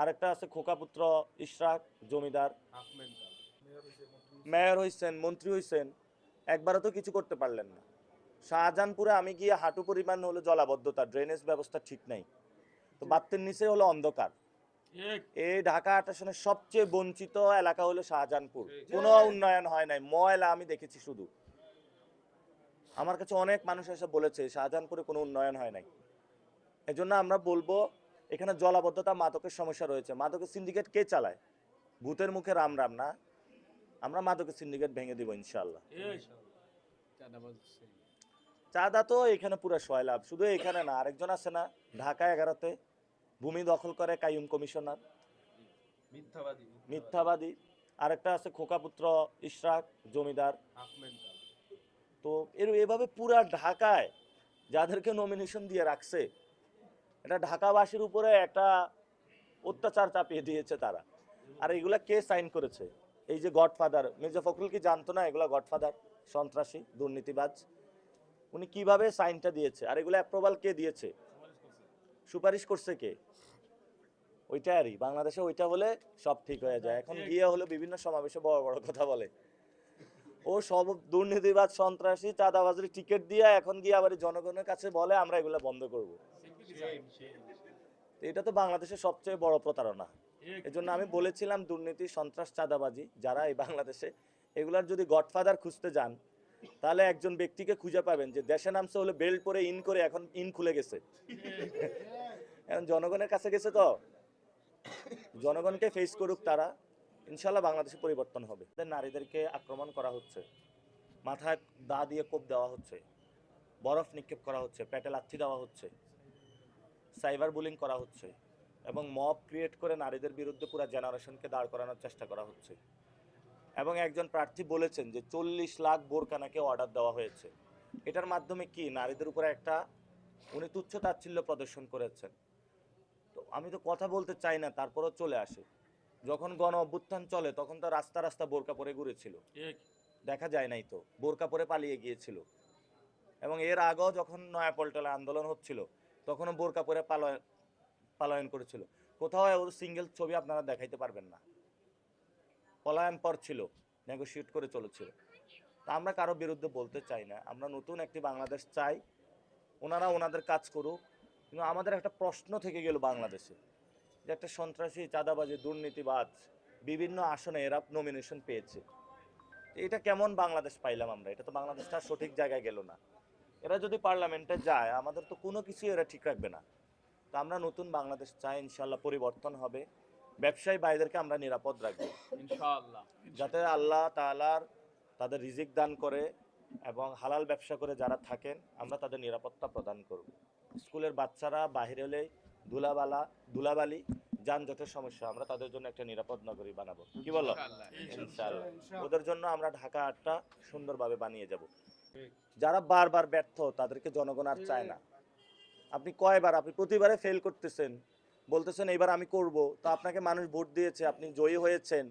আরেকটা আছে খোকাপুত্র ইশরাক জমিদার। মেয়র হইছেন মন্ত্রী। হইছেন একবারও তো কিছু করতে পারলেন না। শাহজাহানপুরে আমি গিয়ে হাঁটু পরিমাণ হলো জলাবদ্ধতা ড্রেনেজ ব্যবস্থা ঠিক নাই। তো বাত্তের নিচে হলো অন্ধকার। এই ঢাকা আটাশনের সবচেয়ে বঞ্চিত এলাকা হলো শাহজাহানপুর। কোনো উন্নয়ন হয় নাই ময়লা আমি দেখেছি শুধু। আমার কাছে অনেক মানুষ এসে বলেছে শাহজাহানপুরে কোনো উন্নয়ন হয় নাই। এজন্য আমরা বলব এখানে জলাবদ্ধতা মাদকের সমস্যা রয়েছে। মাদকের সিন্ডিকেট কে চালায়? ভূতের মুখে রাম রাম না? আমরা মাদকের সিন্ডিকেট ভেঙে দিব ইনশাল্লাহ চাঁদা তো এখানে পুরো সয়লাভ শুধু এখানে না আরেকজন আছে না ঢাকা এগারোতে ভূমি দখল করে কাইম কমিশনার। মিথ্যাবাদী মিথ্যাবাদী। আরেকটা আছে খোকাপুত্র ইশরাক জমিদার। তো এর এভাবে পুরা ঢাকায় যাদেরকে নমিনেশন দিয়ে রাখছে এটা ঢাকাবাসীর উপরে একটা অত্যাচার চাপিয়ে দিয়েছে তারা। আর এগুলা কে সাইন করেছে? এই যে গডফাদার, মির্জা ফখরুল কি জানতো না এগুলা গডফাদার, সন্ত্রাসী, দুর্নীতিবাজ? উনি কীভাবে সাইনটা দিয়েছে? আর এগুলো অ্যাপ্রুভাল কে দিয়েছে? সুপারিশ করছে কে? ওইটা আরই বাংলাদেশে ওইটা হলে সব ঠিক হয়ে যায়। এখন গিয়ে হলো বিভিন্ন সমাবেশে বড় বড় কথা বলে। ও সব দুর্নীতিবাদ সন্ত্রাসী, চাঁদাবাজির টিকিট দিয়ে এখন গিয়ে আবার জনগণের কাছে বলে, আমরা এগুলো বন্ধ করব। এটা তো বাংলাদেশের সবচেয়ে বড় প্রতারণা। এজন্য আমি বলেছিলাম দুর্নীতি সন্ত্রাস চাঁদাবাজি যারা এই বাংলাদেশে এগুলার যদি গডফাদার খুঁজতে যান তাহলে একজন ব্যক্তিকে খুঁজে পাবেন যে দেশে নামছে হলে বেল্ট পরে ইন করে এখন ইন খুলে গেছে। এখন জনগণের কাছে গেছে তো। জনগণকে ফেস করুক তারা ইনশাল্লাহ বাংলাদেশে পরিবর্তন হবে। নারীদেরকে আক্রমণ করা হচ্ছে। মাথায় দা দিয়ে কোপ দেওয়া হচ্ছে। বরফ নিক্ষেপ করা হচ্ছে পেটে লাথি দেওয়া হচ্ছে। সাইবার বুলিং করা হচ্ছে এবং মব ক্রিয়েট করে নারীদের বিরুদ্ধে পুরো জেনারেশনকে দাঁড় করানোর চেষ্টা করা হচ্ছে। এবং একজন প্রার্থী বলেছেন যে চল্লিশ লাখ বোরকা নাকি অর্ডার দেওয়া হয়েছে। এটার মাধ্যমে কি নারীদের উপরে একটা উনি তুচ্ছ তাচ্ছিল্য প্রদর্শন করেছেন? তো আমি তো কথা বলতে চাই না তারপরও চলে আসে। যখন গণ অভ্যুত্থান চলে তখন তো রাস্তা রাস্তা বোরকা পরে ঘুরেছিল। দেখা যায় নাই তো বোরকা পরে পালিয়ে গিয়েছিল। এবং এর আগেও যখন নয়াপল্টলে আন্দোলন হচ্ছিল তখনও বোরকা পরে পালায়ন পালায়ন করেছিল। কোথাও ওর সিঙ্গেল ছবি আপনারা দেখাইতে পারবেন না। পলায়ন পর ছিল নেগোশিয়েট করে চলেছিল। তা আমরা কারও বিরুদ্ধে বলতে চাই না। আমরা নতুন একটি বাংলাদেশ চাই। ওনারা ওনাদের কাজ করুক। কিন্তু আমাদের একটা প্রশ্ন থেকে গেল বাংলাদেশে। যে একটা সন্ত্রাসী, চাঁদাবাজি, দুর্নীতিবাজ বিভিন্ন আসনে এরা নমিনেশন পেয়েছে। এটা কেমন বাংলাদেশ পাইলাম আমরা? এটা তো বাংলাদেশটা সঠিক জায়গায় গেল না। এরা যদি পার্লামেন্টে যায় আমাদের তো কোনো কিছুই এরা ঠিক রাখবে না। তো আমরা নতুন বাংলাদেশ চাই ইনশাল্লাহ পরিবর্তন হবে। ব্যবসায়ী ভাইদেরকে আমরা নিরাপদ রাখব। ইনশাআল্লাহ। যাতে আল্লাহ তাআলার তাদের রিজিক দান করে এবং হালাল ব্যবসা করে যারা থাকেন আমরা তাদের নিরাপত্তা প্রদান করব। স্কুলের বাচ্চারা বাহিরে হলে ধুলাবালা ধুলাবালি যানজটের সমস্যা আমরা তাদের জন্য একটা নিরাপদ নগরী বানাবো। কি বলো? ইনশাআল্লাহ। ওদের জন্য আমরা ঢাকা আটটা সুন্দরভাবে বানিয়ে যাব। যারা বারবার ব্যর্থ, তাদেরকে জনগণ আর চায় না। আপনি কয়বার, আপনি প্রতিবারে ফেল করতেছেন, বলতেছেন এবার আমি করব। তো আপনাকে মানুষ ভোট দিয়েছে, আপনি জয়ী হয়েছেন।